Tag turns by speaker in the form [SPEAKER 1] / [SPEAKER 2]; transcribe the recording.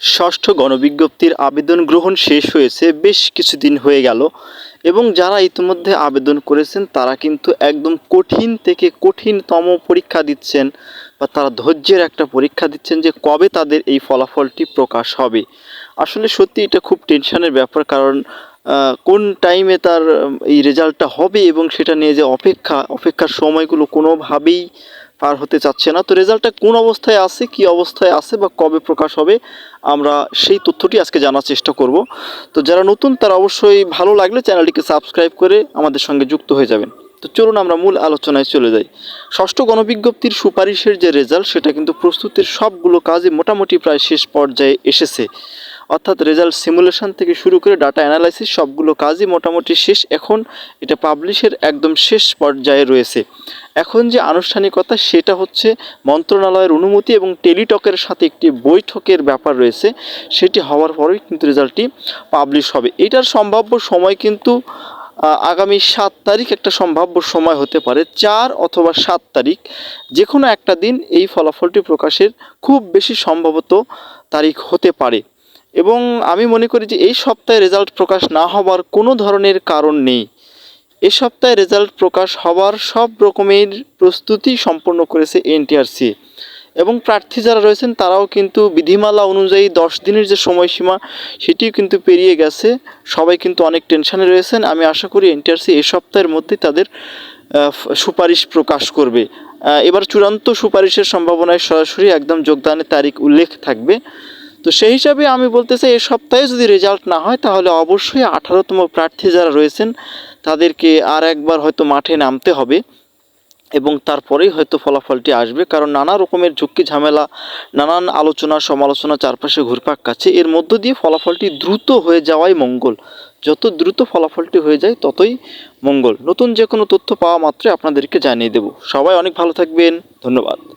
[SPEAKER 1] ষষ্ঠ গণবিজ্ঞপ্তির আবেদন গ্রহণ শেষ হয়েছে, বেশ কিছুদিন হয়ে গেল এবং যারা ইতিমধ্যে আবেদন করেছেন, তারা কিন্তু একদম কঠিন থেকে কঠিনতম পরীক্ষা দিচ্ছেন বা তারা ধৈর্যের একটা পরীক্ষা দিচ্ছেন যে কবে তাদের এই ফলাফলটি প্রকাশ হবে। আসলে সত্যি এটা খুব টেনশনের ব্যাপার কারণ কোন টাইমে তার, এই রেজাল্টটা হবে এবং সেটা নিয়ে যে অপেক্ষা, অপেক্ষার সময়গুলো কোনোভাবেই পার হতে চাচ্ছে না। তো রেজাল্টটা কোন অবস্থায় আছে, কি অবস্থায় আছে বা কবে প্রকাশ হবে, আমরা সেই তথ্যটি আজকে জানার চেষ্টা করব। তো যারা নতুন, তারা অবশ্যই ভালো লাগলে চ্যানেলটিকে সাবস্ক্রাইব করে আমাদের সঙ্গে যুক্ত হয়ে যাবেন। তো চলুন আমরা মূল আলোচনায় চলে যাই। ষষ্ঠ গণবিজ্ঞপ্তির সুপারিশের যে রেজাল্ট, সেটা কিন্তু প্রস্তুতির সবগুলো কাজে মোটামুটি প্রায় শেষ পর্যায়ে এসেছে। অর্থাৎ রেজাল্ট সিমুলেশন থেকে শুরু করে ডাটা অ্যানালাইসিস সবগুলো কাজই মোটামুটি শেষ। এখন এটা পাবলিশের একদম শেষ পর্যায়ে রয়েছে। এখন যে আনুষ্ঠানিকতা, সেটা হচ্ছে মন্ত্রণালয়ের অনুমতি এবং টেলিটকের সাথে একটি বৈঠকের ব্যাপার রয়েছে। সেটি হওয়ার পরেই কিন্তু রেজাল্টটি পাবলিশ হবে। এটার সম্ভাব্য সময় কিন্তু আগামী সাত তারিখ একটা সম্ভাব্য সময় হতে পারে, চার অথবা সাত তারিখ। যে কোনো একটা দিন এই ফলাফলটি প্রকাশের খুব বেশি সম্ভবত তারিখ হতে পারে। এবং আমি মনে করি যে এই সপ্তাহে রেজাল্ট প্রকাশ না হবার কোনো ধরনের কারণ নেই। এ সপ্তাহে রেজাল্ট প্রকাশ হওয়ার সব রকমের প্রস্তুতি সম্পন্ন করেছে এনটিআরসি। এবং প্রার্থী যারা রয়েছেন, তারাও কিন্তু বিধিমালা অনুযায়ী দশ দিনের যে সময়সীমা, সেটিও কিন্তু পেরিয়ে গেছে। সবাই কিন্তু অনেক টেনশানে রয়েছেন। আমি আশা করি এনটিআরসি এই সপ্তাহের মধ্যেই তাদের সুপারিশ প্রকাশ করবে। এবার চূড়ান্ত সুপারিশের সম্ভাবনায় সরাসরি একদম যোগদানের তারিখ উল্লেখ থাকবে। তো সেই হিসাবে আমি বলতে চাই এই সপ্তাহে যদি রেজাল্ট না হয়, তাহলে অবশ্যই আঠারোতম প্রার্থী যারা রয়েছেন, তাদেরকে আর একবার হয়তো মাঠে নামতে হবে এবং তারপরেই হয়তো ফলাফলটি আসবে। কারণ নানা রকমের ঝুঁকি, ঝামেলা, নানান আলোচনা, সমালোচনা চারপাশে ঘুরপাক কাছে এর মধ্য দিয়ে ফলাফলটি দ্রুত হয়ে যাওয়াই মঙ্গল। যত দ্রুত ফলাফলটি হয়ে যায়, ততই মঙ্গল। নতুন যে কোনো তথ্য পাওয়া মাত্রই আপনাদেরকে জানিয়ে দেব। সবাই অনেক ভালো থাকবেন। ধন্যবাদ।